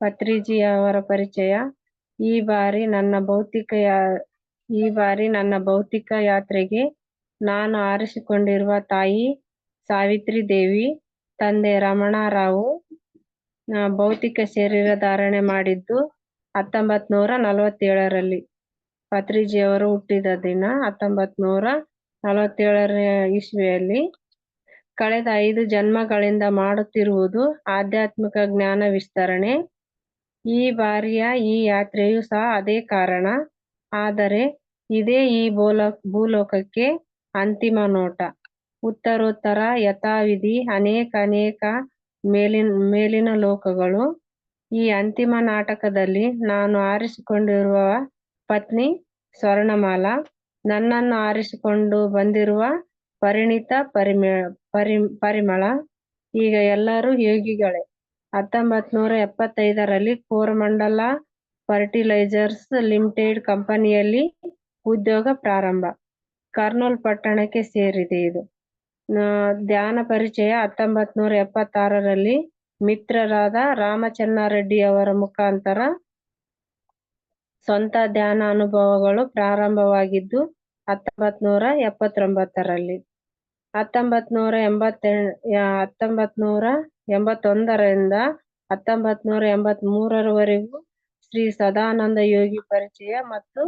ಪತ್ರಿಜಿ ಅವರ ಪರಿಚಯ. ಈ ಬಾರಿ ನನ್ನ ಭೌತಿಕ ಯಾ- ಈ ಬಾರಿ ನನ್ನ ಭೌತಿಕ ಯಾತ್ರೆಗೆ ನಾನು ಆರಿಸಿಕೊಂಡಿರುವ ತಾಯಿ ಸಾವಿತ್ರಿ ದೇವಿ, ತಂದೆ ರಮಣಾರಾವು ರಾವ್ ಭೌತಿಕ ಶರೀರ ಧಾರಣೆ ಮಾಡಿದ್ದು ಹತ್ತೊಂಬತ್ ನೂರ ನಲವತ್ತೇಳರಲ್ಲಿ. ಪತ್ರಿಜಿಯವರು ಹುಟ್ಟಿದ ದಿನ ಹತ್ತೊಂಬತ್ ನೂರ ನಲವತ್ತೇಳರ ಇಸ್ವಿಯಲ್ಲಿ ಕಳೆದ ಐದು ಜನ್ಮಗಳಿಂದ ಮಾಡುತ್ತಿರುವುದು ಆಧ್ಯಾತ್ಮಿಕ ಜ್ಞಾನ ವಿಸ್ತರಣೆ. ಈ ಬಾರಿಯ ಈ ಯಾತ್ರೆಯು ಸಹ ಅದೇ ಕಾರಣ. ಆದರೆ ಇದೇ ಈ ಭೂಲ ಭೂಲೋಕಕ್ಕೆ ಅಂತಿಮ ನೋಟ. ಉತ್ತರೋತ್ತರ ಯಥಾವಿಧಿ ಅನೇಕ ಅನೇಕ ಮೇಲಿನ ಮೇಲಿನ ಲೋಕಗಳು. ಈ ಅಂತಿಮ ನಾಟಕದಲ್ಲಿ ನಾನು ಆರಿಸಿಕೊಂಡಿರುವ ಪತ್ನಿ ಸ್ವರ್ಣಮಾಲಾ, ನನ್ನನ್ನು ಆರಿಸಿಕೊಂಡು ಬಂದಿರುವ ಪರಿಣಿತ ಪರಿಮಳ ಪರಿ ಪರಿಮಳ, ಈಗ ಎಲ್ಲರೂ ಯೋಗಿಗಳೇ. ಹತ್ತೊಂಬತ್ ನೂರ ಎಪ್ಪತ್ತೈದರಲ್ಲಿ ಕೋರಮಂಡಲ ಫರ್ಟಿಲೈಸರ್ಸ್ ಲಿಮಿಟೆಡ್ ಕಂಪನಿಯಲ್ಲಿ ಉದ್ಯೋಗ ಪ್ರಾರಂಭ. ಕರ್ನೂಲ್ ಪಟ್ಟಣಕ್ಕೆ ಸೇರಿದೆ ಇದು. ಧ್ಯಾನ ಪರಿಚಯ ಹತ್ತೊಂಬತ್ ನೂರ ಎಪ್ಪತ್ತಾರರಲ್ಲಿ ಮಿತ್ರರಾದ ರಾಮಚನ್ನಾರೆಡ್ಡಿ ಅವರ ಮುಖಾಂತರ ಸ್ವಂತ ಧ್ಯಾನ ಅನುಭವಗಳು ಪ್ರಾರಂಭವಾಗಿದ್ದು ಹತ್ತೊಂಬತ್ ನೂರ ಎಪ್ಪತ್ತೊಂಬತ್ತರಲ್ಲಿ. ಹತ್ತೊಂಬತ್ ನೂರ ಎಂಬತ್ತೆ ಹತ್ತೊಂಬತ್ ನೂರ ಎಂಬತ್ತೊಂದರಿಂದ ಹತ್ತೊಂಬತ್ ನೂರ ಎಂಬತ್ ಮೂರರವರೆಗೂ ಶ್ರೀ ಸದಾನಂದ ಯೋಗಿ ಪರಿಚಯ ಮತ್ತು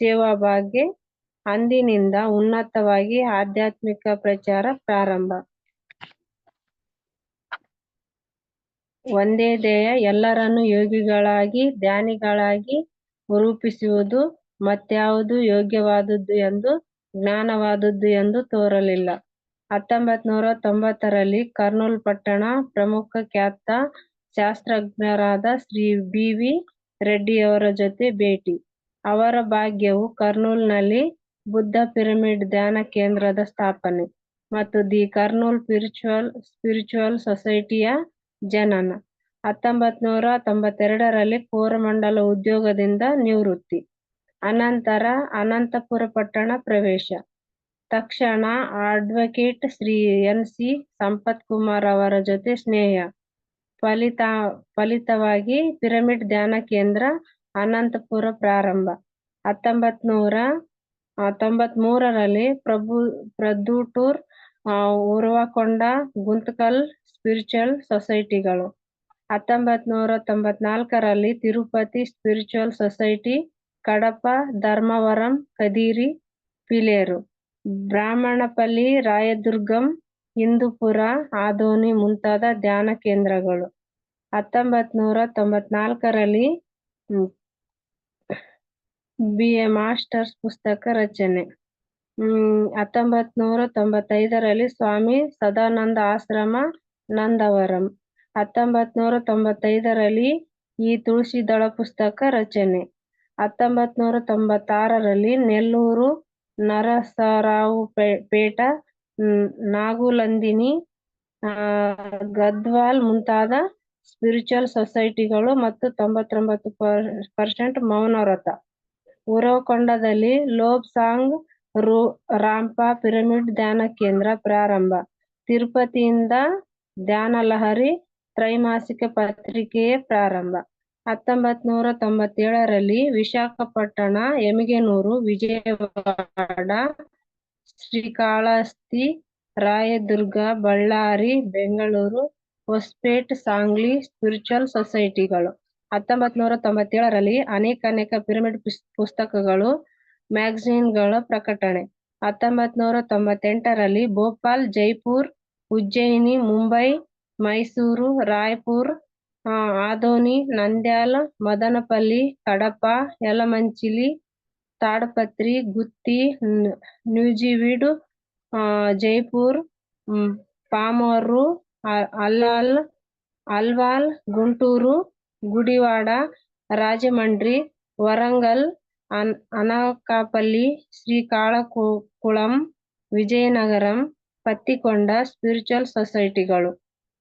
ಸೇವಾ ಭಾಗ್ಯ ಅಂದಿನಿಂದ ಉನ್ನತವಾಗಿ ಆಧ್ಯಾತ್ಮಿಕ ಪ್ರಚಾರ ಪ್ರಾರಂಭ. ಒಂದೇ ದೇಹ ಎಲ್ಲರನ್ನು ಯೋಗಿಗಳಾಗಿ, ಧ್ಯಾನಿಗಳಾಗಿ ರೂಪಿಸುವುದು ಮತ್ಯಾವುದು ಯೋಗ್ಯವಾದದ್ದು ಎಂದು, ಜ್ಞಾನವಾದದ್ದು ಎಂದು ತೋರಲಿಲ್ಲ. ಹತ್ತೊಂಬತ್ ನೂರ ತೊಂಬತ್ತರಲ್ಲಿ ಕರ್ನೂಲ್ ಪಟ್ಟಣ ಪ್ರಮುಖ ಖ್ಯಾತ ಶಾಸ್ತ್ರಜ್ಞರಾದ ಶ್ರೀ ಬಿ ವಿ ರೆಡ್ಡಿಯವರ ಜೊತೆ ಭೇಟಿ. ಅವರ ಭಾಗ್ಯವು ಕರ್ನೂಲ್ನಲ್ಲಿ ಬುದ್ಧ ಪಿರಮಿಡ್ ಧ್ಯಾನ ಕೇಂದ್ರದ ಸ್ಥಾಪನೆ ಮತ್ತು ದಿ ಕರ್ನೂಲ್ ಸ್ಪಿರಿಚುವಲ್ ಸ್ಪಿರಿಚುವಲ್ ಸೊಸೈಟಿಯ ಜನನ. ಹತ್ತೊಂಬತ್ ನೂರ ತೊಂಬತ್ತೆರಡರಲ್ಲಿ ಕೋರಮಂಡಲ ಉದ್ಯೋಗದಿಂದ ನಿವೃತ್ತಿ. ಅನಂತರ ಅನಂತಪುರ ಪಟ್ಟಣ ಪ್ರವೇಶ. ತಕ್ಷಣ advocate Shri N C Sampath Kumar ಅವರ ಜೊತೆ ಸ್ನೇಹ. ಫಲಿತ, ಫಲಿತವಾಗಿ ಪಿರಮಿಡ್ ಧ್ಯಾನ ಕೇಂದ್ರ ಅನಂತಪುರ ಪ್ರಾರಂಭ. ಹತ್ತೊಂಬತ್ ನೂರ ತೊಂಬತ್ ಮೂರರಲ್ಲಿ ಪ್ರಭು, ಪ್ರದೂಟೂರ್ ಉರವಕೊಂಡ ಗುಂತಕಲ್ ಸ್ಪಿರಿಚುವಲ್ ಸೊಸೈಟಿಗಳು ಹತ್ತೊಂಬತ್ ನೂರ ತೊಂಬತ್ನಾಲ್ಕರಲ್ಲಿ ತಿರುಪತಿ ಸ್ಪಿರಿಚುವಲ್ ಸೊಸೈಟಿ ಕಡಪ, ಧರ್ಮವರಂ, ಕದೀರಿ, ಪಿಲೇರು. ಬ್ರಾಹ್ಮಣಪಲ್ಲಿ, ರಾಯದುರ್ಗಂ, ಹಿಂದೂಪುರ, ಆದೋನಿ ಮುಂತಾದ ಧ್ಯಾನ ಕೇಂದ್ರಗಳು. ಹತ್ತೊಂಬತ್ ನೂರ ತೊಂಬತ್ನಾಲ್ಕರಲ್ಲಿ ಬಿ ಎ ಮಾಸ್ಟರ್ಸ್ ಪುಸ್ತಕ ರಚನೆ. ಹ್ಮ್ ಹತ್ತೊಂಬತ್ ನೂರ ತೊಂಬತ್ತೈದರಲ್ಲಿ ಸ್ವಾಮಿ ಸದಾನಂದ ಆಶ್ರಮ, ನಂದವರಂ. ಹತ್ತೊಂಬತ್ ನೂರ ತೊಂಬತ್ತೈದರಲ್ಲಿ ಈ ತುಳಸಿದಳ ಪುಸ್ತಕ ರಚನೆ. ಹತ್ತೊಂಬತ್ ನೂರ ತೊಂಬತ್ತಾರರಲ್ಲಿ ನೆಲ್ಲೂರು ನರಸರಾವು ಪೇ- ಪೇಟ ನಾಗುಲಂದಿನಿ ಗದ್ವಾಲ್ ಮುಂತಾದ ಸ್ಪಿರಿಚುವಲ್ ಸೊಸೈಟಿಗಳು ಮತ್ತು ತೊಂಬತ್ತೊಂಬತ್ತು ಪರ್ಸೆಂಟ್ ಮೌನವ್ರತ. ಉರವಕೊಂಡದಲ್ಲಿ ಲೋಬ್ ಸಾಂಗ್, ರೂ, ರಾಂಪ ಪಿರಮಿಡ್ ಧ್ಯಾನ ಕೇಂದ್ರ ಪ್ರಾರಂಭ. ತಿರುಪತಿಯಿಂದ ಧ್ಯಾನ ಲಹರಿ ತ್ರೈಮಾಸಿಕ ಪತ್ರಿಕೆಯ ಪ್ರಾರಂಭ. ಹತ್ತೊಂಬತ್ ನೂರ ತೊಂಬತ್ತೇಳರಲ್ಲಿ ವಿಶಾಖಪಟ್ಟಣ, ಎಮಿಗೆನೂರು, ವಿಜಯವಾಡ, ಶ್ರೀಕಾಳಹಸ್ತಿ, ರಾಯದುರ್ಗ, ಬಳ್ಳಾರಿ, ಬೆಂಗಳೂರು, ಹೊಸ್ಪೇಟ್, ಸಾಂಗ್ಲಿ, ಸ್ಪಿರಿಚುವಲ್ ಸೊಸೈಟಿಗಳು. ಹತ್ತೊಂಬತ್ ನೂರ ತೊಂಬತ್ತೇಳರಲ್ಲಿ ಅನೇಕ ಅನೇಕ ಪಿರಮಿಡ್ ಪುಸ್- ಪುಸ್ತಕಗಳು, ಮ್ಯಾಗಝಿನ್ಗಳ ಪ್ರಕಟಣೆ. ಹತ್ತೊಂಬತ್ ನೂರ ತೊಂಬತ್ತೆಂಟರಲ್ಲಿ ಭೋಪಾಲ್, ಜೈಪುರ್, ಉಜ್ಜಯಿನಿ, ಮುಂಬೈ, ಮೈಸೂರು, ರಾಯ್ಪುರ್ ఆదోని నంద్యాల మదనపల్లి కడప ఎలమంచిలి తాడపత్రి గుత్తి న్యూజివీడు జైపూర్ పామోర్రు అల్లాల్ అల్వాల్ గుంటూరు గుడివాడ రాజమండ్రి వరంగల్ అన్ అనకాపల్లి శ్రీకాళకు కుళం విజయనగరం పత్తికొండ స్పిరిచువల్ సొసైటీలు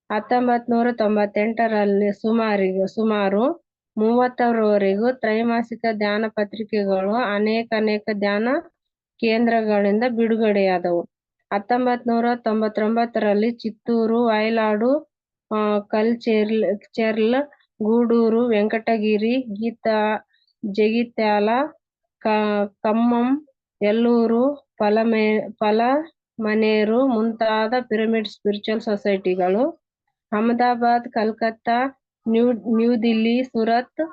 ಹತ್ತೊಂಬತ್ ನೂರ ತೊಂಬತ್ತೆಂಟರಲ್ಲಿ ಸುಮಾರಿಗೆ ಸುಮಾರು ಮೂವತ್ತರವರೆಗೂ ತ್ರೈಮಾಸಿಕ ಧ್ಯಾನ ಪತ್ರಿಕೆಗಳು ಅನೇಕ ಅನೇಕ ಧ್ಯಾನ ಕೇಂದ್ರಗಳಿಂದ ಬಿಡುಗಡೆಯಾದವು. ಹತ್ತೊಂಬತ್ ನೂರ ತೊಂಬತ್ತೊಂಬತ್ತರಲ್ಲಿ ಚಿತ್ತೂರು, ವಯಲಾಡು ಕಲ್ಚೆರ್ಲ್, ಚೆರ್ಲ್, ಗೂಡೂರು, ವೆಂಕಟಗಿರಿ, ಗೀತಾ, ಜಗಿತ್ಯಾಲ ಕಮ್ಮಂ ಎಲ್ಲೂರು, ಪಲಮೆ, ಪಲಮನೇರು ಮುಂತಾದ pyramid spiritual ಸೊಸೈಟಿಗಳು Ahmedabad, Calcutta, new new Delhi, Surat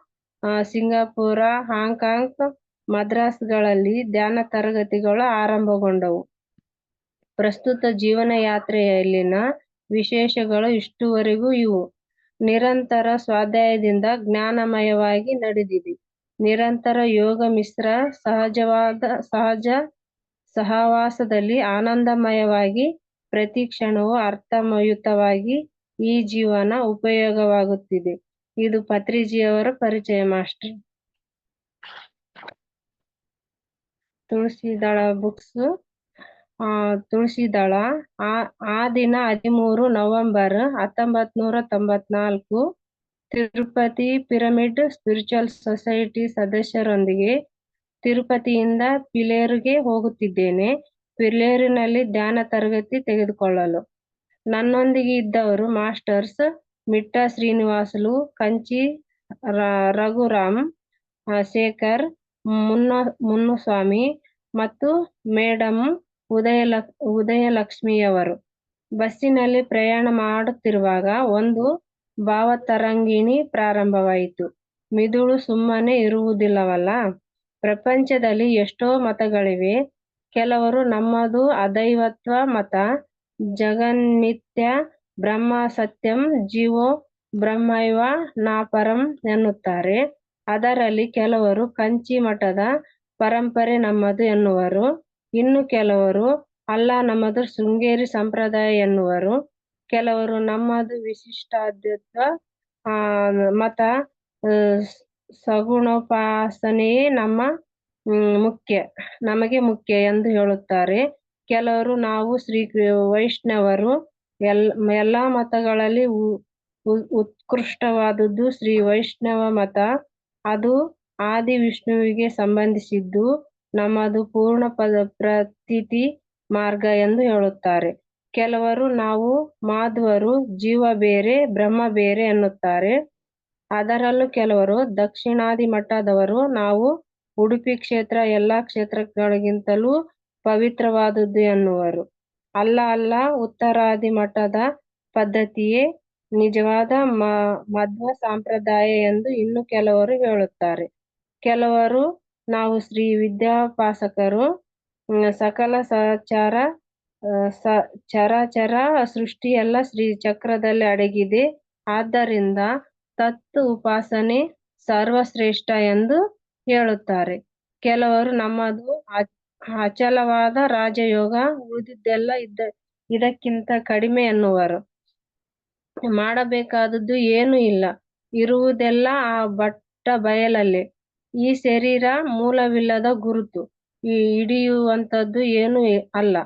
Singapore Hong Kong ಮದ್ರಾಸ್ಗಳಲ್ಲಿ ಧ್ಯಾನ ತರಗತಿಗಳು ಆರಂಭಗೊಂಡವು. ಪ್ರಸ್ತುತ ಜೀವನ ಯಾತ್ರೆಯಲ್ಲಿನ ವಿಶೇಷಗಳು ಇಷ್ಟುವರೆಗೂ ಇವು. ನಿರಂತರ ಸ್ವಾಧ್ಯಾಯದಿಂದ ಜ್ಞಾನಮಯವಾಗಿ ನಡೆದಿದೆ. ನಿರಂತರ ಯೋಗ ಮಿಶ್ರ ಸಹಜವಾದ, ಸಹಜ ಸಹವಾಸದಲ್ಲಿ ಆನಂದಮಯವಾಗಿ ಪ್ರತಿ ಕ್ಷಣವು ಅರ್ಥಮಯುತವಾಗಿ ಈ ಜೀವನ ಉಪಯೋಗವಾಗುತ್ತಿದೆ. ಇದು ಪತ್ರಿಜಿಯವರ ಪರಿಚಯ ಮಾಸ್ಟರ್ ತುಳಸಿದಳ ಬುಕ್ಸ್ ಆ, ತುಳಸಿದಳ, ಆ ಆ ದಿನ ಹದಿಮೂರು ನವೆಂಬರ್ ಹತ್ತೊಂಬತ್ ನೂರ ತೊಂಬತ್ನಾಲ್ಕು, ತಿರುಪತಿ ಪಿರಮಿಡ್ ಸ್ಪಿರಿಚುವಲ್ ಸೊಸೈಟಿ ಸದಸ್ಯರೊಂದಿಗೆ ತಿರುಪತಿಯಿಂದ ಪಿಲೇರ್ಗೆ ಹೋಗುತ್ತಿದ್ದೇನೆ. ಪಿಲೇರಿನಲ್ಲಿ ಧ್ಯಾನ ತರಗತಿ ತೆಗೆದುಕೊಳ್ಳಲು. ನನ್ನೊಂದಿಗೆ ಇದ್ದವರು ಮಾಸ್ಟರ್ಸ್ ಮಿಟ್ಟ ಶ್ರೀನಿವಾಸಲು, ಕಂಚಿ ರಘುರಾಮ್ ಶೇಖರ್, ಮುನ್ನ, ಮುನ್ನುಸ್ವಾಮಿ ಮತ್ತು ಮೇಡಮ್ ಉದಯಲಕ್ ಉದಯಲಕ್ಷ್ಮಿಯವರು. ಬಸ್ಸಿನಲ್ಲಿ ಪ್ರಯಾಣ ಮಾಡುತ್ತಿರುವಾಗ ಒಂದು ಭಾವತರಂಗಿಣಿ ಪ್ರಾರಂಭವಾಯಿತು. ಮಿದುಳು ಸುಮ್ಮನೆ ಇರುವುದಿಲ್ಲವಲ್ಲ? ಪ್ರಪಂಚದಲ್ಲಿ ಎಷ್ಟೋ ಮತಗಳಿವೆ. ಕೆಲವರು ನಮ್ಮದು ಅದೈವತ್ವ ಮತ ಜಗನ್ಮಿಥ್ಯ ಬ್ರಹ್ಮ ಸತ್ಯಂ ಜೀವೋ ಬ್ರಹ್ಮೈವ ನಾಪರಂ ಎನ್ನುತ್ತಾರೆ. ಅದರಲ್ಲಿ ಕೆಲವರು ಕಂಚಿ ಮಠದ ಪರಂಪರೆ ನಮ್ಮದು ಎನ್ನುವರು. ಇನ್ನು ಕೆಲವರು ಅಲ್ಲ ನಮ್ಮದು ಶೃಂಗೇರಿ ಸಂಪ್ರದಾಯ ಎನ್ನುವರು. ಕೆಲವರು ನಮ್ಮದು ವಿಶಿಷ್ಟಾದ್ಯತ್ವ, ಆ, ಮತ ಸಗುಣೋಪಾಸನೆಯೇ ನಮ್ಮ ಮುಖ್ಯ, ನಮಗೆ ಮುಖ್ಯ ಎಂದು ಹೇಳುತ್ತಾರೆ. ಕೆಲವರು ನಾವು ಶ್ರೀ ವೈಷ್ಣವರು ಎಲ್, ಎಲ್ಲಾ ಮತಗಳಲ್ಲಿ ಉತ್ಕೃಷ್ಟವಾದದ್ದು ಶ್ರೀ ವೈಷ್ಣವ ಮತ. ಅದು ಆದಿ ವಿಷ್ಣುವಿಗೆ ಸಂಬಂಧಿಸಿದ್ದು, ನಮ್ಮದು ಪೂರ್ಣ ಪದ, ಪ್ರತೀತಿ ಮಾರ್ಗ ಎಂದು ಹೇಳುತ್ತಾರೆ. ಕೆಲವರು ನಾವು ಮಾಧ್ವರು, ಜೀವ ಬೇರೆ, ಬ್ರಹ್ಮ ಬೇರೆ ಎನ್ನುತ್ತಾರೆ. ಅದರಲ್ಲೂ ಕೆಲವರು ದಕ್ಷಿಣಾದಿ ಮಠದವರು ನಾವು ಉಡುಪಿ ಕ್ಷೇತ್ರ, ಎಲ್ಲಾ ಕ್ಷೇತ್ರಗಳಿಗಿಂತಲೂ ಪವಿತ್ರವಾದುದು ಎನ್ನುವರು. ಅಲ್ಲ ಅಲ್ಲ ಉತ್ತರಾದಿ ಮಠದ ಪದ್ಧತಿಯೇ ನಿಜವಾದ ಮ ಮಧ್ವ ಸಂಪ್ರದಾಯ ಎಂದು ಇನ್ನು ಕೆಲವರು ಹೇಳುತ್ತಾರೆ. ಕೆಲವರು ನಾವು ಶ್ರೀ ವಿದ್ಯಾಪಾಸಕರು ಸಕಲ ಸಚಾರ ಆ, ಸ ಚರಾಚರ ಸೃಷ್ಟಿ ಎಲ್ಲ ಶ್ರೀ ಚಕ್ರದಲ್ಲಿ ಅಡಗಿದೆ. ಆದ್ದರಿಂದ ತತ್ ಉಪಾಸನೆ ಸರ್ವಶ್ರೇಷ್ಠ ಎಂದು ಹೇಳುತ್ತಾರೆ. ಕೆಲವರು ನಮ್ಮದು ಅಚಲವಾದ ರಾಜಯೋಗ ಉಳಿದಿದ್ದೆಲ್ಲ ಇದ್ದ, ಇದಕ್ಕಿಂತ ಕಡಿಮೆ ಎನ್ನುವರು. ಮಾಡಬೇಕಾದದ್ದು ಏನೂ ಇಲ್ಲ. ಇರುವುದೆಲ್ಲ ಆ ಬಟ್ಟ ಬಯಲಲ್ಲಿ. ಈ ಶರೀರ ಮೂಲವಿಲ್ಲದ ಗುರುತು. ಈ ಹಿಡಿಯುವಂಥದ್ದು ಏನೂ ಅಲ್ಲ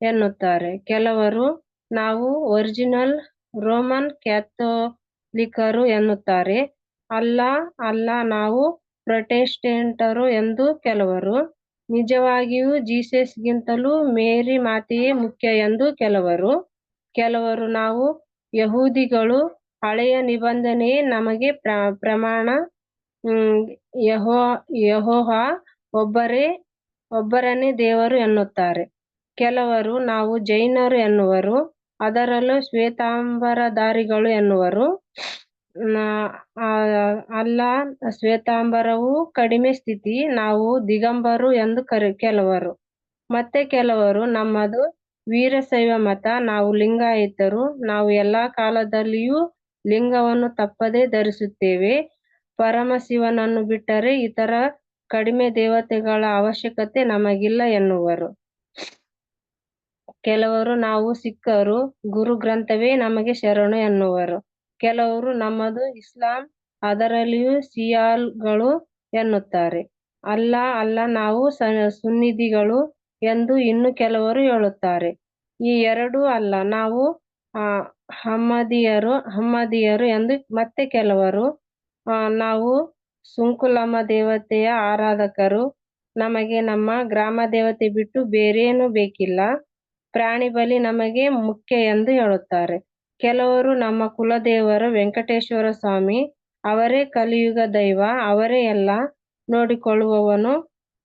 ಎನ್ನುತ್ತಾರೆ. ಕೆಲವರು ನಾವು ಒರಿಜಿನಲ್ ರೋಮನ್ ಕ್ಯಾಥೋಲಿಕರು ಎನ್ನುತ್ತಾರೆ. ಅಲ್ಲ ಅಲ್ಲ ನಾವು ಪ್ರೊಟೆಸ್ಟೆಂಟರು ಎಂದು ಕೆಲವರು ನಿಜವಾಗಿಯೂ ಜೀಸಸ್ಗಿಂತಲೂ ಮೇರಿ ಮಾತೆಯೇ ಮುಖ್ಯ ಎಂದು ಕೆಲವರು. ಕೆಲವರು ನಾವು ಯಹೂದಿಗಳು, ಹಳೆಯ ನಿಬಂಧನೆಯೇ ನಮಗೆ ಪ್ರ, ಪ್ರಮಾಣ ಯಹೋ ಯಹೋಹ ಒಬ್ಬರೇ, ಒಬ್ಬರನ್ನೇ ದೇವರು ಎನ್ನುತ್ತಾರೆ. ಕೆಲವರು ನಾವು ಜೈನರು ಎನ್ನುವರು, ಅದರಲ್ಲೂ ಶ್ವೇತಾಂಬರಧಾರಿಗಳು ಎನ್ನುವರು. ಅಲ್ಲ, ಶ್ವೇತಾಂಬರವು ಕಡಿಮೆ ಸ್ಥಿತಿ, ನಾವು ದಿಗಂಬರು ಎಂದು ಕರೆ, ಕೆಲವರು. ಮತ್ತೆ ಕೆಲವರು, ನಮ್ಮದು ವೀರಶೈವ ಮತ, ನಾವು ಲಿಂಗಾಯತರು, ನಾವು ಎಲ್ಲಾ ಕಾಲದಲ್ಲಿಯೂ ಲಿಂಗವನ್ನು ತಪ್ಪದೇ ಧರಿಸುತ್ತೇವೆ. ಪರಮಶಿವನನ್ನು ಬಿಟ್ಟರೆ ಇತರ ಕಡಿಮೆ ದೇವತೆಗಳ ಅವಶ್ಯಕತೆ ನಮಗಿಲ್ಲ ಎನ್ನುವರು. ಕೆಲವರು ನಾವು ಸಿಕ್ಕರು, ಗುರು ಗ್ರಂಥವೇ ನಮಗೆ ಶರಣು ಎನ್ನುವರು. ಕೆಲವರು ನಮ್ಮದು ಇಸ್ಲಾಂ, ಅದರಲ್ಲಿಯೂ ಸಿಯಾಲ್ಗಳು ಎನ್ನುತ್ತಾರೆ. ಅಲ್ಲ ಅಲ್ಲ, ನಾವು ಸುನ್ನಿಧಿಗಳು ಎಂದು ಇನ್ನು ಕೆಲವರು ಹೇಳುತ್ತಾರೆ. ಈ ಎರಡು ಅಲ್ಲ, ನಾವು ಹಮ್ಮದಿಯರು ಹಮ್ಮದಿಯರು ಎಂದು ಮತ್ತೆ ಕೆಲವರು ನಾವು ಸುಂಕುಲಮ್ಮ ದೇವತೆಯ ಆರಾಧಕರು, ನಮಗೆ ನಮ್ಮ ಗ್ರಾಮ ದೇವತೆ ಬಿಟ್ಟು ಬೇರೇನು ಬೇಕಿಲ್ಲ. ಪ್ರಾಣಿ ಬಲಿ ನಮಗೆ ಮುಖ್ಯ ಎಂದು ಹೇಳುತ್ತಾರೆ. ಕೆಲವರು ನಮ್ಮ ಕುಲದೇವರು ವೆಂಕಟೇಶ್ವರ ಸ್ವಾಮಿ, ಅವರೇ ಕಲಿಯುಗ ದೈವ, ಅವರೇ ಎಲ್ಲ ನೋಡಿಕೊಳ್ಳುವವನು,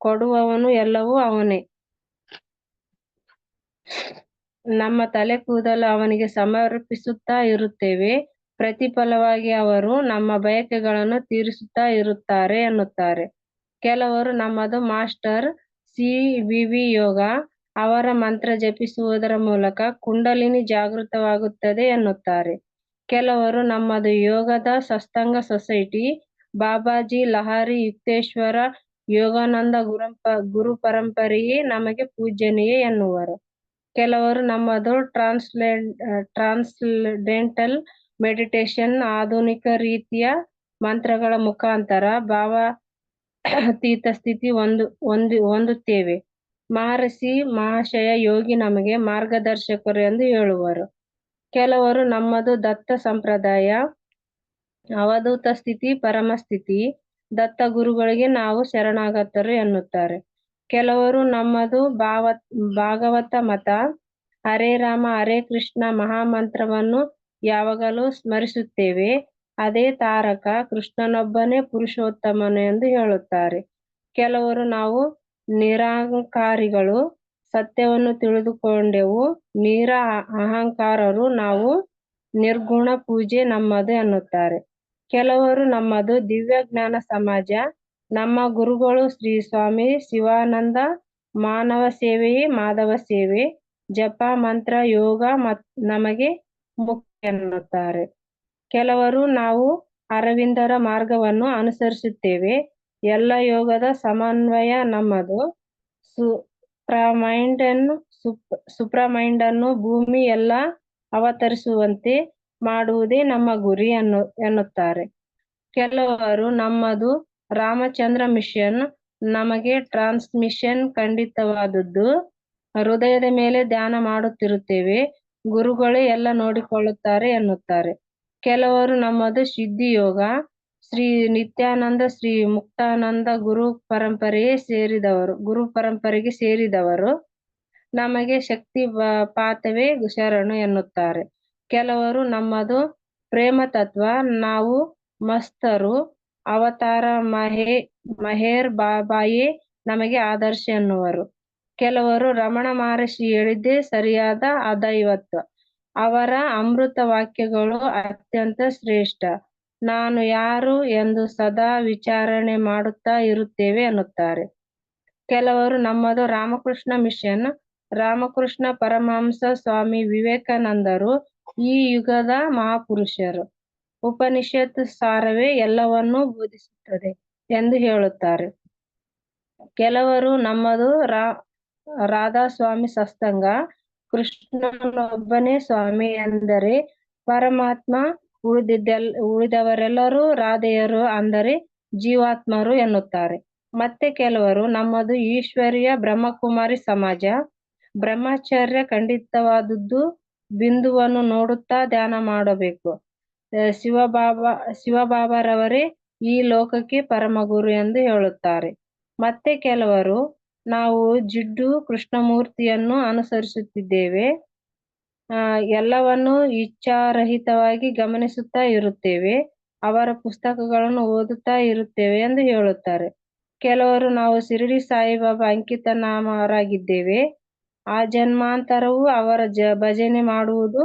ಕೊಡುವವನು ಎಲ್ಲವೂ ಅವನೇ. ನಮ್ಮ ತಲೆ ಕೂದಲು ಅವನಿಗೆ ಸಮರ್ಪಿಸುತ್ತಾ ಇರುತ್ತೇವೆ. ಪ್ರತಿಫಲವಾಗಿ ಅವರು ನಮ್ಮ ಬಯಕೆಗಳನ್ನು ತೀರಿಸುತ್ತಾ ಇರುತ್ತಾರೆ ಎನ್ನುತ್ತಾರೆ. ಕೆಲವರು ನಮ್ಮದು ಮಾಸ್ಟರ್ ಸಿ ವಿವಿ ಯೋಗ ಅವರ ಮಂತ್ರ ಜಪಿಸುವುದರ ಮೂಲಕ ಕುಂಡಲಿನಿ ಜಾಗೃತವಾಗುತ್ತದೆ ಎನ್ನುತ್ತಾರೆ. ಕೆಲವರು ನಮ್ಮದು ಯೋಗದ ಸಸ್ತಂಗ ಸೊಸೈಟಿ, ಬಾಬಾಜಿ ಲಹರಿ ಯುಕ್ತೇಶ್ವರ ಯೋಗಾನಂದ ಗುರಂಪ, ಗುರು ಪರಂಪರೆಯೇ ನಮಗೆ ಪೂಜನೀಯ ಎನ್ನುವರು. ಕೆಲವರು ನಮ್ಮದು ಟ್ರಾನ್ಸ್ಲೆ ಟ್ರಾನ್ಸ್ಡೆಂಟಲ್ ಮೆಡಿಟೇಷನ್ ಆಧುನಿಕ ರೀತಿಯ ಮಂತ್ರಗಳ ಮುಖಾಂತರ ಭಾವಾತೀತ ಸ್ಥಿತಿ ಒಂದು ಒಂದು, ಹೊಂದುತ್ತೇವೆ. ಮಹರ್ಷಿ ಮಹಾಶಯ ಯೋಗಿ ನಮಗೆ ಮಾರ್ಗದರ್ಶಕರು ಎಂದು ಹೇಳುವರು. ಕೆಲವರು ನಮ್ಮದು ದತ್ತ ಸಂಪ್ರದಾಯ, ಅವಧೂತ ಸ್ಥಿತಿ ಪರಮಸ್ಥಿತಿ ದತ್ತ ಗುರುಗಳಿಗೆ ನಾವು ಶರಣಾಗತರು ಎನ್ನುತ್ತಾರೆ. ಕೆಲವರು ನಮ್ಮದು ಭಾವ ಭಾಗವತ ಮತ, ಹರೇ ರಾಮ, ಹರೇ ಕೃಷ್ಣ ಮಹಾಮಂತ್ರವನ್ನು ಯಾವಾಗಲೂ ಸ್ಮರಿಸುತ್ತೇವೆ. ಅದೇ ತಾರಕ ಕೃಷ್ಣನೊಬ್ಬನೇ ಪುರುಷೋತ್ತಮನು ಎಂದು ಹೇಳುತ್ತಾರೆ. ಕೆಲವರು ನಾವು ನಿರಾಂಕಾರಿಗಳು ಸತ್ಯವನ್ನು ತಿಳಿದುಕೊಂಡೆವು. ನೀರ ಅಹಂಕಾರರು ನಾವು ನಿರ್ಗುಣ ಪೂಜೆ ನಮ್ಮದು ಎನ್ನುತ್ತಾರೆ. ಕೆಲವರು ನಮ್ಮದು ದಿವ್ಯ ಜ್ಞಾನ ಸಮಾಜ, ನಮ್ಮ ಗುರುಗಳು ಶ್ರೀ ಸ್ವಾಮಿ ಶಿವಾನಂದ ಮಾನವ ಸೇವೆಯೇ ಮಾಧವ ಸೇವೆ, ಜಪ, ಮಂತ್ರ, ಯೋಗ ಮತ್ ನಮಗೆ ಮುಖ್ಯ ಎನ್ನುತ್ತಾರೆ. ಕೆಲವರು ನಾವು ಅರವಿಂದರ ಮಾರ್ಗವನ್ನು ಅನುಸರಿಸುತ್ತೇವೆ. ಎಲ್ಲ ಯೋಗದ ಸಮನ್ವಯ ನಮ್ಮದು. ಸುಪ್ರಮೈಂಡ್ ಅನ್ನು ಸುಪ್ ಸುಪ್ರಮೈಂಡ್ ಅನ್ನು ಭೂಮಿ ಎಲ್ಲ ಅವತರಿಸುವಂತೆ ಮಾಡುವುದೇ ನಮ್ಮ ಗುರಿ ಅನ್ನು ಎನ್ನುತ್ತಾರೆ. ಕೆಲವರು ನಮ್ಮದು ರಾಮಚಂದ್ರ ಮಿಷನ್ ನಮಗೆ ಟ್ರಾನ್ಸ್ಮಿಷನ್ ಖಂಡಿತವಾದದ್ದು. ಹೃದಯದ ಮೇಲೆ ಧ್ಯಾನ ಮಾಡುತ್ತಿರುತ್ತೇವೆ. ಗುರುಗಳೇ ಎಲ್ಲ ನೋಡಿಕೊಳ್ಳುತ್ತಾರೆ ಎನ್ನುತ್ತಾರೆ. ಕೆಲವರು ನಮ್ಮದು ಸಿದ್ಧಿ ಯೋಗ ಶ್ರೀ ನಿತ್ಯಾನಂದ, ಶ್ರೀ ಮುಕ್ತಾನಂದ ಗುರು ಪರಂಪರೆಯೇ ಸೇರಿದವರು, ಗುರು ಪರಂಪರೆಗೆ ಸೇರಿದವರು. ನಮಗೆ ಶಕ್ತಿ ಪಾತವೇ ಶರಣು ಎನ್ನುತ್ತಾರೆ. ಕೆಲವರು ನಮ್ಮದು ಪ್ರೇಮ ತತ್ವ, ನಾವು ಮಸ್ತರು, ಅವತಾರ ಮಹೇ, ಮಹೇರ್ ಬಾಬಾಯೇ ನಮಗೆ ಆದರ್ಶ ಎನ್ನುವರು. ಕೆಲವರು ರಮಣ ಮಹರ್ಷಿ ಹೇಳಿದ್ದೇ ಸರಿಯಾದ ಅದೈವತ್ವ. ಅವರ ಅಮೃತ ವಾಕ್ಯಗಳು ಅತ್ಯಂತ ಶ್ರೇಷ್ಠ. ನಾನು ಯಾರು ಎಂದು ಸದಾ ವಿಚಾರಣೆ ಮಾಡುತ್ತಾ ಇರುತ್ತೇವೆ ಅನ್ನುತ್ತಾರೆ. ಕೆಲವರು ನಮ್ಮದು ರಾಮಕೃಷ್ಣ ಮಿಷನ್, ರಾಮಕೃಷ್ಣ ಪರಮಹಂಸ ಸ್ವಾಮಿ ವಿವೇಕಾನಂದರು, ಈ ಯುಗದ ಮಹಾಪುರುಷರು. ಉಪನಿಷತ್ ಸಾರವೇ ಎಲ್ಲವನ್ನೂ ಬೋಧಿಸುತ್ತದೆ ಎಂದು ಹೇಳುತ್ತಾರೆ. ಕೆಲವರು ನಮ್ಮದು ರಾ ರಾಧಾ ಸ್ವಾಮಿ ಸತ್ಸಂಗ ಕೃಷ್ಣನೊಬ್ಬನೇ ಸ್ವಾಮಿ ಎಂದರೆ ಪರಮಾತ್ಮ ಉಳಿದಿದ್ದೆಲ್, ಉಳಿದವರೆಲ್ಲರೂ ರಾಧೆಯರು ಅಂದರೆ ಜೀವಾತ್ಮರು ಎನ್ನುತ್ತಾರೆ. ಮತ್ತೆ ಕೆಲವರು ನಮ್ಮದು ಈಶ್ವರಿಯ ಬ್ರಹ್ಮಕುಮಾರಿ ಸಮಾಜ. ಬ್ರಹ್ಮಚರ್ಯ ಖಂಡಿತವಾದದ್ದು ಬಿಂದುವನ್ನು ನೋಡುತ್ತಾ ಧ್ಯಾನ ಮಾಡಬೇಕು. ಶಿವಬಾಬಾ, ಶಿವಬಾಬಾರವರೇ ಈ ಲೋಕಕ್ಕೆ ಪರಮಗುರು ಎಂದು ಹೇಳುತ್ತಾರೆ. ಮತ್ತೆ ಕೆಲವರು ನಾವು ಜಿಡ್ಡು ಕೃಷ್ಣಮೂರ್ತಿಯನ್ನು ಅನುಸರಿಸುತ್ತಿದ್ದೇವೆ. ಎಲ್ಲವನ್ನು ಇಚ್ಛಾರಹಿತವಾಗಿ ಗಮನಿಸುತ್ತಾ ಇರುತ್ತೇವೆ. ಅವರ ಪುಸ್ತಕಗಳನ್ನು ಓದುತ್ತಾ ಇರುತ್ತೇವೆ ಎಂದು ಹೇಳುತ್ತಾರೆ. ಕೆಲವರು, ನಾವು ಶಿರಡಿ ಸಾಯಿಬಾಬಾ ಅಂಕಿತ ನಾಮರಾಗಿದ್ದೇವೆ ಆ ಜನ್ಮಾಂತರವು ಅವರ ಜ, ಭಜನೆ ಮಾಡುವುದು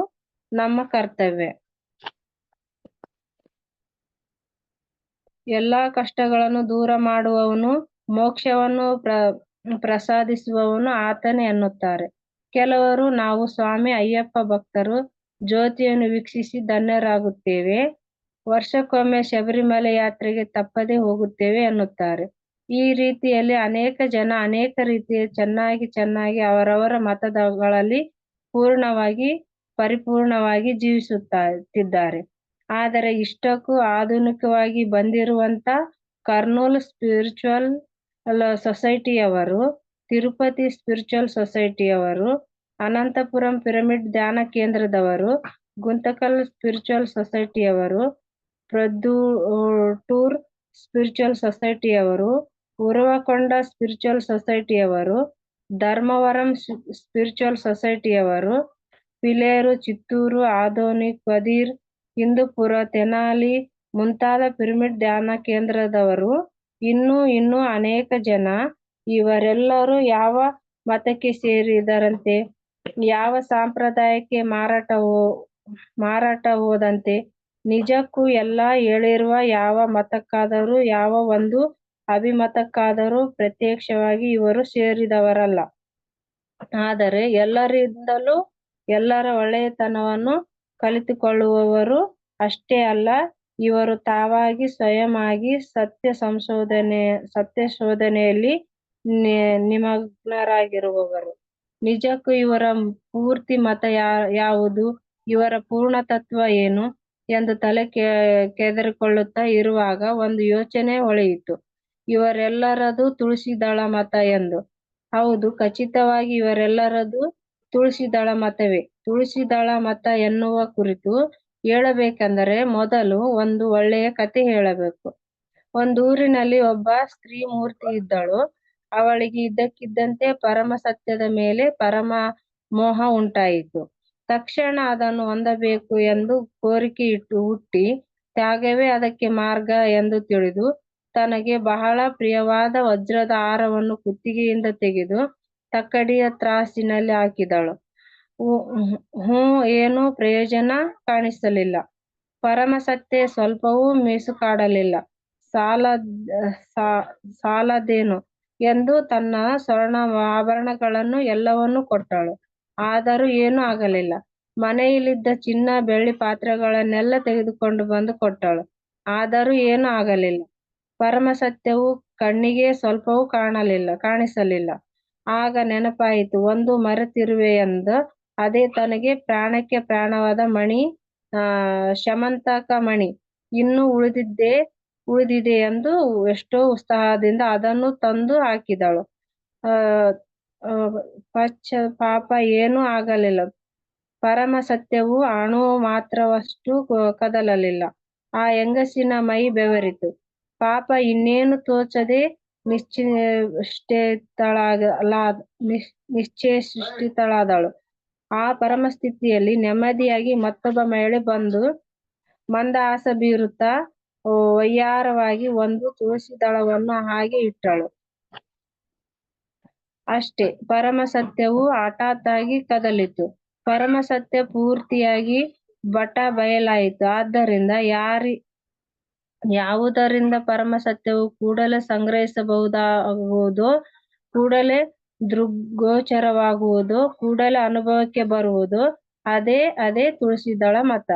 ನಮ್ಮ ಕರ್ತವ್ಯ. ಎಲ್ಲಾ ಕಷ್ಟಗಳನ್ನು ದೂರ ಮಾಡುವವನು, ಮೋಕ್ಷವನ್ನು ಪ್ರ, ಪ್ರಸಾದಿಸುವವನು ಆತನೇ ಎನ್ನುತ್ತಾರೆ ಕೆಲವರು ನಾವು ಸ್ವಾಮಿ ಅಯ್ಯಪ್ಪ ಭಕ್ತರು ಜ್ಯೋತಿಯನ್ನು ವೀಕ್ಷಿಸಿ ಧನ್ಯರಾಗುತ್ತೇವೆ. ವರ್ಷಕ್ಕೊಮ್ಮೆ ಶಬರಿಮಲೆ ಯಾತ್ರೆಗೆ ತಪ್ಪದೆ ಹೋಗುತ್ತೇವೆ ಎನ್ನುತ್ತಾರೆ ಈ ರೀತಿಯಲ್ಲಿ ಅನೇಕ ಜನ ಅನೇಕ ರೀತಿಯ ಚೆನ್ನಾಗಿ ಚೆನ್ನಾಗಿ ಅವರವರ ಮತದಗಳಲ್ಲಿ ಪೂರ್ಣವಾಗಿ ಪರಿಪೂರ್ಣವಾಗಿ ಜೀವಿಸುತ್ತಿದ್ದಾರೆ. ಆದರೆ ಇಷ್ಟಕ್ಕೂ ಆಧುನಿಕವಾಗಿ ಬಂದಿರುವಂತ ಕರ್ನೂಲ್ ಸ್ಪಿರಿಚುವಲ್ ಸೊಸೈಟಿಯವರು ತಿರುಪತಿ ಸ್ಪಿರಿಚುವಲ್ ಸೊಸೈಟಿಯವರು ಅನಂತಪುರಂ ಪಿರಮಿಡ್ ಧ್ಯಾನ ಕೇಂದ್ರದವರು, ಗುಂತಕಲ್ ಸ್ಪಿರಿಚುವಲ್ ಸೊಸೈಟಿಯವರು ಪ್ರದ್ದೂಟೂರ್ ಸ್ಪಿರಿಚುವಲ್ ಸೊಸೈಟಿಯವರು ಉರವಕೊಂಡ ಸ್ಪಿರಿಚುವಲ್ ಸೊಸೈಟಿಯವರು ಧರ್ಮವರಂ ಸ್ಪಿರಿಚುವಲ್ ಸೊಸೈಟಿಯವರು ಪಿಲೇರು, ಚಿತ್ತೂರು, ಆದೋನಿ, ಕದೀರ್, ಹಿಂದೂಪುರ, ತೆನಾಲಿ ಮುಂತಾದ ಪಿರಮಿಡ್ ಧ್ಯಾನ ಕೇಂದ್ರದವರು, ಇನ್ನೂ ಇನ್ನೂ ಅನೇಕ ಜನ ಇವರೆಲ್ಲರೂ ಯಾವ ಮತಕ್ಕೆ ಸೇರಿದರಂತೆ, ಯಾವ ಸಂಪ್ರದಾಯಕ್ಕೆ ಮಾರಾಟ ಮಾರಾಟ ಹೋದಂತೆ, ನಿಜಕ್ಕೂ ಎಲ್ಲ ಹೇಳಿರುವ ಯಾವ ಮತಕ್ಕಾದರೂ, ಯಾವ ಒಂದು ಅಭಿಮತಕ್ಕಾದರೂ ಪ್ರತ್ಯಕ್ಷವಾಗಿ ಇವರು ಸೇರಿದವರಲ್ಲ. ಆದರೆ ಎಲ್ಲರಿಂದಲೂ ಎಲ್ಲರ ಒಳ್ಳೆಯತನವನ್ನು ಕಲಿತುಕೊಳ್ಳುವವರು ಅಷ್ಟೇ ಅಲ್ಲ, ಇವರು ತಾವಾಗಿ ಸ್ವಯಮಾಗಿ ಸತ್ಯ ಸಂಶೋಧನೆ, ಸತ್ಯ ಶೋಧನೆಯಲ್ಲಿ ನಿಮಗ್ನರಾಗಿರುವವರು. ನಿಜಕ್ಕೂ ಇವರ ಪೂರ್ತಿ ಮತ ಯಾವುದು? ಇವರ ಪೂರ್ಣ ತತ್ವ ಏನು? ಎಂದು ತಲೆ ಕೆದರಿಕೊಳ್ಳುತ್ತಾ ಇರುವಾಗ ಒಂದು ಯೋಚನೆ ಹೊಳೆಯಿತು ಇವರೆಲ್ಲರದು ತುಳಸಿದಳ ಮತ ಎಂದು. ಹೌದು, ಖಚಿತವಾಗಿ ಇವರೆಲ್ಲರದು ತುಳಸಿದಳ ಮತವೇ. ತುಳಸಿದಳ ಮತ ಎನ್ನುವ ಕುರಿತು ಹೇಳಬೇಕೆಂದರೆ ಮೊದಲು ಒಂದು ಒಳ್ಳೆಯ ಕತೆ ಹೇಳಬೇಕು. ಒಂದೂರಿನಲ್ಲಿ ಒಬ್ಬ ಸ್ತ್ರೀ ಮೂರ್ತಿ ಇದ್ದಳು. ಅವಳಿಗೆ ಇದ್ದಕ್ಕಿದ್ದಂತೆ ಪರಮ ಸತ್ಯದ ಮೇಲೆ ಪರಮ ಮೋಹ ಉಂಟಾಯಿತು. ತಕ್ಷಣ ಅದನ್ನು ಹೊಂದಬೇಕು ಎಂದು ಕೋರಿಕೆ ಇಟ್ಟು ಹುಟ್ಟಿ, ತ್ಯಾಗವೇ ಅದಕ್ಕೆ ಮಾರ್ಗ ಎಂದು ತಿಳಿದು ತನಗೆ ಬಹಳ ಪ್ರಿಯವಾದ ವಜ್ರದ ಹಾರವನ್ನು ಕುತ್ತಿಗೆಯಿಂದ ತೆಗೆದು ತಕ್ಕಡಿಯ ತ್ರಾಸಿನಲ್ಲಿ ಹಾಕಿದಳು. ಹ್ಞೂ ಏನೂ ಪ್ರಯೋಜನ ಕಾಣಿಸಲಿಲ್ಲ. ಪರಮ ಸತ್ಯ ಸ್ವಲ್ಪವೂ ಮೀಸುಕಾಡಲಿಲ್ಲ ಸಾಲ ಸಾಲದೇನು? ಎಂದು ತನ್ನ ಸ್ವರ್ಣ ಆಭರಣಗಳನ್ನು ಎಲ್ಲವನ್ನೂ ಕೊಟ್ಟಳು ಆದರೂ ಏನೂ ಆಗಲಿಲ್ಲ. ಮನೆಯಲ್ಲಿದ್ದ ಚಿನ್ನ, ಬೆಳ್ಳಿ ಪಾತ್ರೆಗಳನ್ನೆಲ್ಲ ತೆಗೆದುಕೊಂಡು ಬಂದು ಕೊಟ್ಟಳು. ಆದರೂ ಏನೂ ಆಗಲಿಲ್ಲ. ಪರಮ ಸತ್ಯವು ಕಣ್ಣಿಗೆ ಸ್ವಲ್ಪವೂ ಕಾಣಲಿಲ್ಲ, ಕಾಣಿಸಲಿಲ್ಲ. ಆಗ ನೆನಪಾಯಿತು, ಒಂದು ಮರೆತಿರುವೆಯೆಂದು ಅದೇ ತನಗೆ ಪ್ರಾಣಕ್ಕೆ ಪ್ರಾಣವಾದ ಮಣಿ, ಆ, ಶಮಂತಕ ಮಣಿ. ಇನ್ನು ಉಳಿದಿದ್ದೇ ಉಳಿದಿದೆ ಎಂದು ಎಷ್ಟೋ ಉತ್ಸಾಹದಿಂದ ಅದನ್ನು ತಂದು ಹಾಕಿದಳು. ಪಚ್ಚ, ಪಾಪ ಏನೂ ಆಗಲಿಲ್ಲ. ಪರಮ ಸತ್ಯವು ಅಣು ಮಾತ್ರವಷ್ಟು ಕದಲಲಿಲ್ಲ. ಆ ಹೆಂಗಸಿನ ಮೈ ಬೆವರಿತು. ಪಾಪ ಇನ್ನೇನು ತೋಚದೆ ನಿಶ್ಚೇಷ್ಟಿತಳಾದಳು ಆ ಪರಮಸ್ಥಿತಿಯಲ್ಲಿ ನೆಮ್ಮದಿಯಾಗಿ ಮತ್ತೊಬ್ಬ ಮಹಿಳೆ ಬಂದು ಮಂದಹಾಸ ಬೀರುತ್ತಾ ವಯ್ಯಾರವಾಗಿ ಒಂದು ತುಳಸಿ ದಳವನ್ನು ಹಾಗೆ ಇಟ್ಟಳು. ಅಷ್ಟೇ ಪರಮ ಸತ್ಯವು ಹಠಾತ್ತಾಗಿ ಕದಲಿತು. ಪರಮ ಸತ್ಯ ಪೂರ್ತಿಯಾಗಿ ಬಟ ಬಯಲಾಯಿತು. ಆದ್ದರಿಂದ ಯಾರಿ, ಯಾವುದರಿಂದ ಪರಮ ಸತ್ಯವು ಕೂಡಲೇ ಸಂಗ್ರಹಿಸಬಹುದಾಗುವುದೋ, ಕೂಡಲೇ ದೃಗ್ಗೋಚರವಾಗುವುದು, ಕೂಡಲೇ ಅನುಭವಕ್ಕೆ ಬರುವುದು, ಅದೇ ಅದೇ ತುಳಸಿದಳ ಮತ.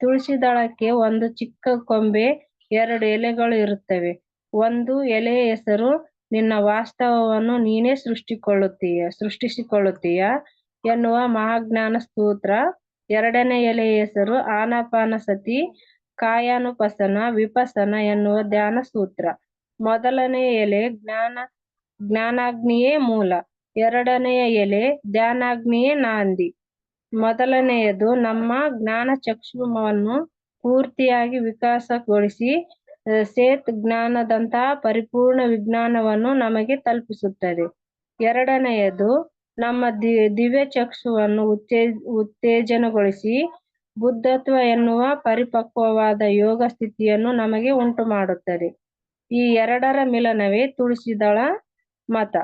ತುಳಸಿದಳಕ್ಕೆ ಒಂದು ಚಿಕ್ಕ ಕೊಂಬೆ, ಎರಡು ಎಲೆಗಳು ಇರುತ್ತವೆ. ಒಂದು ಎಲೆಯ ಹೆಸರು, ನಿನ್ನ ವಾಸ್ತವವನ್ನು ನೀನೇ ಸೃಷ್ಟಿಕೊಳ್ಳುತ್ತೀಯ, ಸೃಷ್ಟಿಸಿಕೊಳ್ಳುತ್ತೀಯ ಎನ್ನುವ ಮಹಾಜ್ಞಾನ ಸ್ತೋತ್ರ ಎರಡನೇ ಎಲೆ ಹೆಸರು ಆನಾಪಾನ ಸತಿ, ಕಾಯಾನುಪಸನ, ವಿಪಸನ ಎನ್ನುವ ಧ್ಯಾನ ಸೂತ್ರ. ಮೊದಲನೆಯ ಎಲೆ ಜ್ಞಾನ, ಜ್ಞಾನಾಗ್ನಿಯೇ ಮೂಲ. ಎರಡನೆಯ ಎಲೆ ಧ್ಯಾನಾಗ್ನಿಯೇ ನಾಂದಿ. ಮೊದಲನೆಯದು ನಮ್ಮ ಜ್ಞಾನ ಚಕ್ಷುಮವನ್ನು ಪೂರ್ತಿಯಾಗಿ ವಿಕಾಸಗೊಳಿಸಿ ಸೇತ್ ಜ್ಞಾನದಂತಹ ಪರಿಪೂರ್ಣ ವಿಜ್ಞಾನವನ್ನು ನಮಗೆ ತಲುಪಿಸುತ್ತದೆ. ಎರಡನೆಯದು ನಮ್ಮ ದಿ, ದಿವ್ಯ ಚಕ್ಷುವನ್ನು ಉತ್ತೇ, ಉತ್ತೇಜನಗೊಳಿಸಿ, ಬುದ್ಧತ್ವ ಎನ್ನುವ ಪರಿಪಕ್ವವಾದ ಯೋಗ ಸ್ಥಿತಿಯನ್ನು ನಮಗೆ ಉಂಟು ಮಾಡುತ್ತದೆ ಈ ಎರಡರ ಮಿಲನವೇ ತುಳಸಿದಳ ಮತ.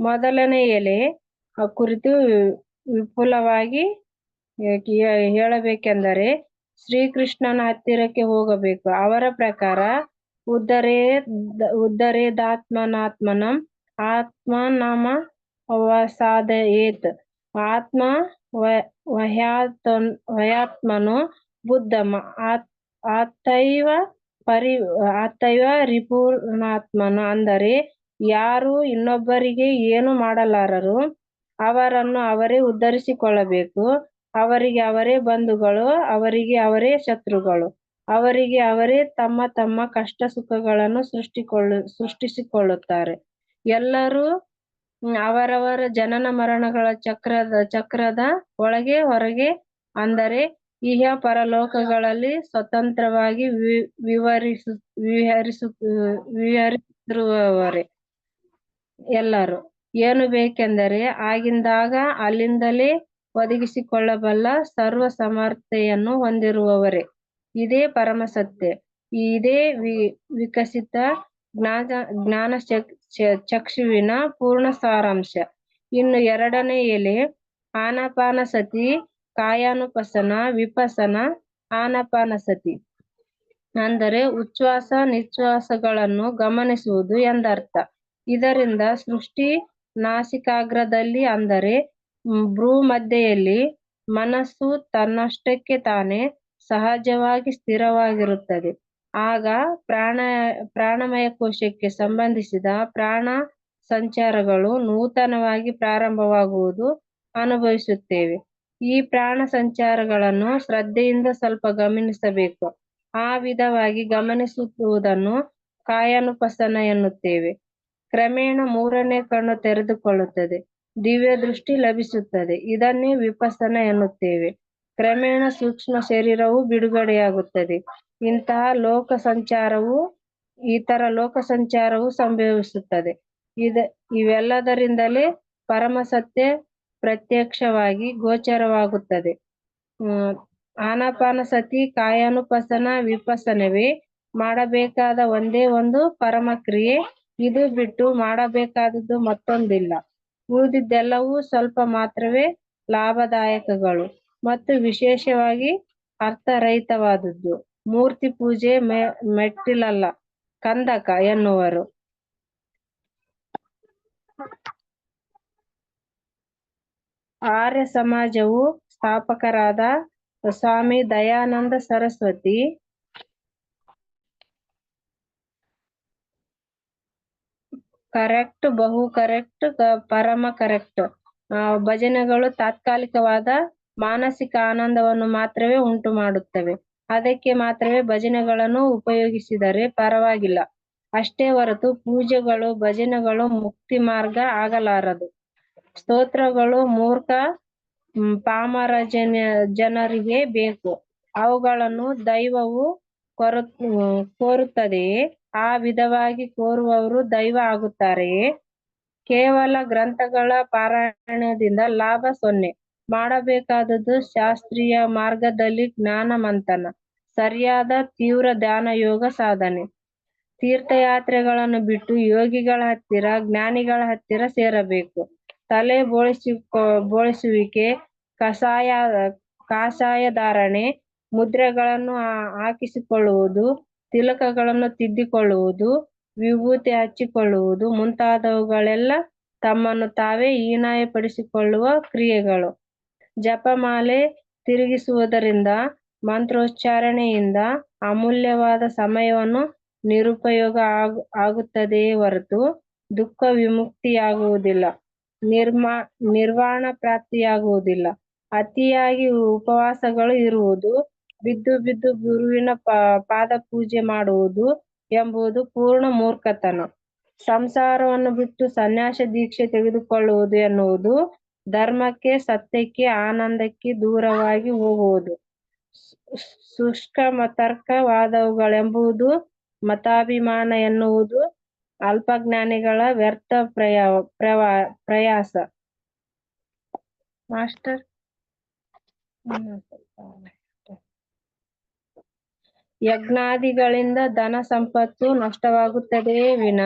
ಮೊದಲನೇ ಎಲೆ ಕುರಿತು ವಿಪುಲವಾಗಿ ಹೇಳಬೇಕೆಂದರೆ ಶ್ರೀಕೃಷ್ಣನ ಹತ್ತಿರಕ್ಕೆ ಹೋಗಬೇಕು. ಅವರ ಪ್ರಕಾರ, ಉದ್ದರೇ ಉದ್ದರೇದಾತ್ಮನಾತ್ಮನ ಆತ್ಮನಾಮ ಏತ್ ಆತ್ಮ ವಯಾತ್ಮನೋ ಬುದ್ಧಮ. ಆತೈವ ಪರಿ ಆತೈವ ರಿಪೂರ್ಣಾತ್ಮನ. ಅಂದರೆ ಯಾರು ಇನ್ನೊಬ್ಬರಿಗೆ ಏನು ಮಾಡಲಾರರು? ಅವರನ್ನು ಅವರೇ ಉದ್ಧರಿಸಿಕೊಳ್ಳಬೇಕು. ಅವರಿಗೆ ಅವರೇ ಬಂಧುಗಳು, ಅವರಿಗೆ ಅವರೇ ಶತ್ರುಗಳು. ಅವರಿಗೆ ಅವರೇ ತಮ್ಮ ತಮ್ಮ ಕಷ್ಟ ಸುಖಗಳನ್ನು ಸೃಷ್ಟಿಕೊಳ್ಳು, ಸೃಷ್ಟಿಸಿಕೊಳ್ಳುತ್ತಾರೆ. ಎಲ್ಲರೂ ಅವರವರ ಜನನ ಮರಣಗಳ ಚಕ್ರದ ಚಕ್ರದ ಒಳಗೆ, ಹೊರಗೆ ಅಂದರೆ ಇಹ ಪರಲೋಕಗಳಲ್ಲಿ ಸ್ವತಂತ್ರವಾಗಿ ವಿವರಿಸು, ವಿಹರಿಸು, ವಿಹರಿಸಿರುವವರೇ. ಎಲ್ಲರೂ. ಏನು ಬೇಕೆಂದರೆ ಆಗಿಂದಾಗ ಅಲ್ಲಿಂದಲೇ ಒದಗಿಸಿಕೊಳ್ಳಬಲ್ಲ ಸರ್ವ ಸಮರ್ಥೆಯನ್ನು ಹೊಂದಿರುವವರೇ. ಇದೇ ಪರಮಸತ್ಯ ಇದೇ ವಿ, ವಿಕಸಿತ ಜ್ಞಾನ ಜ್ಞಾನ ಚಕ್ಷುವಿನ ಪೂರ್ಣ ಸಾರಾಂಶ. ಇನ್ನು ಎರಡನೇ ಎಲೆ ಆನಾಪಾನಸತಿ ಕಾಯಾನುಪಸನ, ವಿಪಸನ ಆನಾಪಾನಸತಿ ಅಂದರೆ ಉಚ್ಛ್ವಾಸ ನಿಶ್ವಾಸಗಳನ್ನು ಗಮನಿಸುವುದು ಎಂದರ್ಥ. ಇದರಿಂದ ಸೃಷ್ಟಿ ನಾಸಿಕಾಗ್ರದಲ್ಲಿ ಅಂದರೆ ಭ್ರೂಮಧ್ಯೆಯಲ್ಲಿ ಭ್ರೂ ಮಧ್ಯೆಯಲ್ಲಿ ಮನಸ್ಸು ತನ್ನಷ್ಟಕ್ಕೆ ತಾನೇ ಸಹಜವಾಗಿ ಸ್ಥಿರವಾಗಿರುತ್ತದೆ. ಆಗ ಪ್ರಾಣ, ಪ್ರಾಣಮಯ ಕೋಶಕ್ಕೆ ಸಂಬಂಧಿಸಿದ ಪ್ರಾಣ ಸಂಚಾರಗಳು ನೂತನವಾಗಿ ಪ್ರಾರಂಭವಾಗುವುದು ಅನುಭವಿಸುತ್ತೇವೆ. ಈ ಪ್ರಾಣ ಸಂಚಾರಗಳನ್ನು ಶ್ರದ್ಧೆಯಿಂದ ಸ್ವಲ್ಪ ಗಮನಿಸಬೇಕು. ಆ ವಿಧವಾಗಿ ಗಮನಿಸುವುದನ್ನು ಕಾಯಾನುಪಸನ ಎನ್ನುತ್ತೇವೆ. ಕ್ರಮೇಣ ಮೂರನೇ ಕಣ್ಣು ತೆರೆದುಕೊಳ್ಳುತ್ತದೆ. ದಿವ್ಯ ದೃಷ್ಟಿ ಲಭಿಸುತ್ತದೆ. ಇದನ್ನೇ ವಿಪಸ್ಸನ ಎನ್ನುತ್ತೇವೆ. ಕ್ರಮೇಣ ಸೂಕ್ಷ್ಮ ಶರೀರವು ಬಿಡುಗಡೆಯಾಗುತ್ತದೆ. ಇಂತಹ ಲೋಕ ಸಂಚಾರವು ಇತರ ಲೋಕ ಸಂಚಾರವು ಸಂಭವಿಸುತ್ತದೆ. ಇದ, ಇವೆಲ್ಲದರಿಂದಲೇ ಪರಮ ಸತ್ಯ ಪ್ರತ್ಯಕ್ಷವಾಗಿ ಗೋಚರವಾಗುತ್ತದೆ. ಹ್ಮ್ ಆನಾಪಾನಸತಿ ಕಾಯಾನುಪಸನ ವಿಪಸನವೇ ಮಾಡಬೇಕಾದ ಒಂದೇ ಒಂದು ಪರಮ ಕ್ರಿಯೆ ಇದು ಬಿಟ್ಟು ಮಾಡಬೇಕಾದದ್ದು ಮತ್ತೊಂದಿಲ್ಲ. ಉಳಿದಿದ್ದೆಲ್ಲವೂ ಸ್ವಲ್ಪ ಮಾತ್ರವೇ ಲಾಭದಾಯಕಗಳು ಮತ್ತು ವಿಶೇಷವಾಗಿ ಅರ್ಥರಹಿತವಾದದ್ದು. ಮೂರ್ತಿ ಪೂಜೆ ಮೆ, ಮೆಟ್ಟಿಲಲ್ಲ, ಕಂದಕ ಎನ್ನುವರು. ಆರ್ಯ ಸಮಾಜವು ಸ್ಥಾಪಕರಾದ ಸ್ವಾಮಿ ದಯಾನಂದ ಸರಸ್ವತಿ ಕರೆಕ್ಟ್ ಬಹು ಕರೆಕ್ಟ್ ಪರಮ ಕರೆಕ್ಟ್ ಭಜನೆಗಳು ತಾತ್ಕಾಲಿಕವಾದ ಮಾನಸಿಕ ಆನಂದವನ್ನು ಮಾತ್ರವೇ ಉಂಟು ಮಾಡುತ್ತವೆ. ಅದಕ್ಕೆ ಮಾತ್ರವೇ ಭಜನೆಗಳನ್ನು ಉಪಯೋಗಿಸಿದರೆ ಪರವಾಗಿಲ್ಲ. ಅಷ್ಟೇ ಹೊರತು ಪೂಜೆಗಳು, ಭಜನೆಗಳು ಮುಕ್ತಿ ಮಾರ್ಗ ಆಗಲಾರದು. ಸ್ತೋತ್ರಗಳು ಮೂರ್ಖ ಪಾಮರ ಜನ ಜನರಿಗೆ ಬೇಕು. ಅವುಗಳನ್ನು ದೈವವು ಕೊರ, ಕೋರುತ್ತದೆಯೇ? ಆ ವಿಧವಾಗಿ ಕೋರುವವರು ದೈವ ಆಗುತ್ತಾರೆಯೇ? ಕೇವಲ ಗ್ರಂಥಗಳ ಪಾರಾಯಣದಿಂದ ಲಾಭ ಸೊನ್ನೆ. ಮಾಡಬೇಕಾದದ್ದು ಶಾಸ್ತ್ರೀಯ ಮಾರ್ಗದಲ್ಲಿ ಜ್ಞಾನ ಮಂಥನ ಸರಿಯಾದ ತೀವ್ರ ಧ್ಯಾನ ಯೋಗ ಸಾಧನೆ. ತೀರ್ಥಯಾತ್ರೆಗಳನ್ನು ಬಿಟ್ಟು ಯೋಗಿಗಳ ಹತ್ತಿರ, ಜ್ಞಾನಿಗಳ ಹತ್ತಿರ ಸೇರಬೇಕು. ತಲೆ ಬೋಳಿಸಿಕೊ, ಬೋಳಿಸುವಿಕೆ ಕಷಾಯ ಕಾಷಾಯ ಧಾರಣೆ, ಮುದ್ರೆಗಳನ್ನು ಹಾಕಿಸಿಕೊಳ್ಳುವುದು ತಿಲಕಗಳನ್ನು ತಿದ್ದಿಕೊಳ್ಳುವುದು, ವಿಭೂತಿ ಹಚ್ಚಿಕೊಳ್ಳುವುದು ಮುಂತಾದವುಗಳೆಲ್ಲ ತಮ್ಮನ್ನು ತಾವೇ ಹೀನಾಯಪಡಿಸಿಕೊಳ್ಳುವ ಕ್ರಿಯೆಗಳು. ಜಪಮಾಲೆ ತಿರುಗಿಸುವುದರಿಂದ ಮಂತ್ರೋಚ್ಚಾರಣೆಯಿಂದ ಅಮೂಲ್ಯವಾದ ಸಮಯವನ್ನು ನಿರುಪಯೋಗ ಆಗು, ಆಗುತ್ತದೆಯೇ ಹೊರತು ದುಃಖ ವಿಮುಕ್ತಿಯಾಗುವುದಿಲ್ಲ, ನಿರ್ಮಾ, ನಿರ್ವಾಣ ಪ್ರಾಪ್ತಿಯಾಗುವುದಿಲ್ಲ. ಅತಿಯಾಗಿ ಉಪವಾಸಗಳು ಇರುವುದು ಬಿದ್ದು ಬಿದ್ದು ಗುರುವಿನ ಪ ಪಾದ ಪೂಜೆ ಮಾಡುವುದು ಎಂಬುದು ಪೂರ್ಣ ಮೂರ್ಖತನ. ಸಂಸಾರವನ್ನು ಬಿಟ್ಟು ಸನ್ಯಾಸ ದೀಕ್ಷೆ ತೆಗೆದುಕೊಳ್ಳುವುದು ಎನ್ನುವುದು ಧರ್ಮಕ್ಕೆ, ಸತ್ಯಕ್ಕೆ, ಆನಂದಕ್ಕೆ ದೂರವಾಗಿ ಹೋಗುವುದು. ಶುಷ್ಕ ಮತರ್ಕವಾದವುಗಳೆಂಬುದು ಮತಾಭಿಮಾನ ಎನ್ನುವುದು ಅಲ್ಪಜ್ಞಾನಿಗಳ ವ್ಯರ್ಥ ಪ್ರಯ, ಪ್ರವಾ, ಪ್ರಯಾಸ. ಮಾಸ್ಟರ್? ಯಜ್ಞಾದಿಗಳಿಂದ ಧನ ಸಂಪತ್ತು ನಷ್ಟವಾಗುತ್ತದೆಯೇ ವಿನ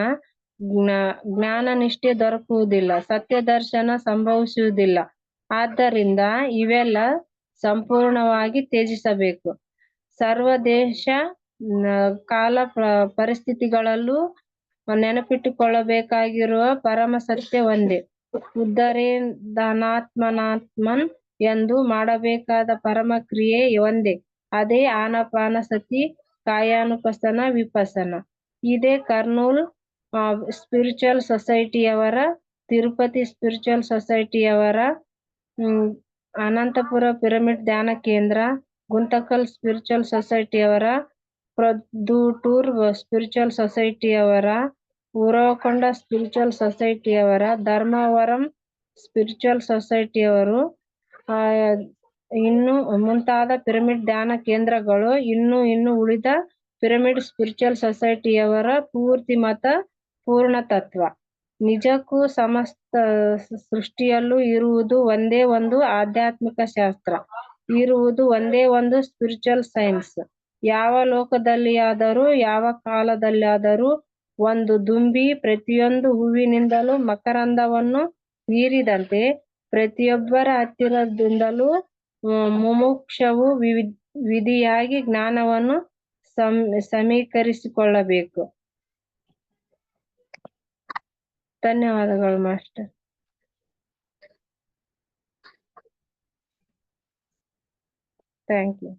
ಜ್ಞಾ, ಜ್ಞಾನ ನಿಷ್ಠೆ ದೊರಕುವುದಿಲ್ಲ, ಸತ್ಯ ದರ್ಶನ ಸಂಭವಿಸುವುದಿಲ್ಲ. ಆದ್ದರಿಂದ ಇವೆಲ್ಲ ಸಂಪೂರ್ಣವಾಗಿ ತ್ಯಜಿಸಬೇಕು. ಸರ್ವ ದೇಶ ಕಾಲ ಪರಿಸ್ಥಿತಿಗಳಲ್ಲೂ ನೆನಪಿಟ್ಟುಕೊಳ್ಳಬೇಕಾಗಿರುವ ಪರಮ ಸತ್ಯ ಒಂದೇ. ಉದ್ಧರೇಂದನಾತ್ಮನಾತ್ಮನ್ ಎಂದು ಮಾಡಬೇಕಾದ ಪರಮ ಕ್ರಿಯೆ ಒಂದೇ. ಅದೇ ಆನಪಾನಸತಿ ಕಾಯಾನುಪಸನ ವಿಪಸನ. ಇದೇ ಕರ್ನೂಲ್ ಸ್ಪಿರಿಚುವಲ್ ಸೊಸೈಟಿಯವರ ತಿರುಪತಿ ಸ್ಪಿರಿಚುವಲ್ ಸೊಸೈಟಿಯವರ ಅನಂತಪುರ ಪಿರಮಿಡ್ ಧ್ಯಾನ ಕೇಂದ್ರ, ಗುಂತಕಲ್ ಸ್ಪಿರಿಚುವಲ್ ಸೊಸೈಟಿಯವರ ಪ್ರದೂಟೂರ್ ಸ್ಪಿರಿಚುವಲ್ ಸೊಸೈಟಿಯವರ ಉರವಕೊಂಡ ಸ್ಪಿರಿಚುವಲ್ ಸೊಸೈಟಿಯವರ ಧರ್ಮವರಂ ಸ್ಪಿರಿಚುವಲ್ ಸೊಸೈಟಿಯವರು ಇನ್ನು ಮುಂತಾದ ಪಿರಮಿಡ್ ಧ್ಯಾನ ಕೇಂದ್ರಗಳು ಇನ್ನು ಇನ್ನು ಉಳಿದ ಪಿರಮಿಡ್ ಸ್ಪಿರಿಚುವಲ್ ಸೊಸೈಟಿಯವರ ಪೂರ್ತಿ ಮತ ಪೂರ್ಣ ತತ್ವ ನಿಜಕ್ಕೂ ಸಮಸ್ತ ಸೃಷ್ಟಿಯಲ್ಲೂ ಇರುವುದು ಒಂದೇ ಒಂದು ಆಧ್ಯಾತ್ಮಿಕ ಶಾಸ್ತ್ರ. ಇರುವುದು ಒಂದೇ ಒಂದು ಸ್ಪಿರಿಚುವಲ್ ಸೈನ್ಸ್ ಯಾವ ಲೋಕದಲ್ಲಿಯಾದರೂ, ಯಾವ ಕಾಲದಲ್ಲಾದರೂ ಒಂದು ದುಂಬಿ ಪ್ರತಿಯೊಂದು ಹೂವಿನಿಂದಲೂ ಮಕರಂದವನ್ನು ಹೀರಿದಂತೆ ಪ್ರತಿಯೊಬ್ಬರ ಹತ್ತಿರದಿಂದಲೂ ಮುಮುಕ್ಷವು ವಿಧಿಯಾಗಿ ಜ್ಞಾನವನ್ನು ಸಮ್ ಸಮೀಕರಿಸಿಕೊಳ್ಳಬೇಕು. ಧನ್ಯವಾದಗಳು ಮಾಸ್ಟರ್. Thank you.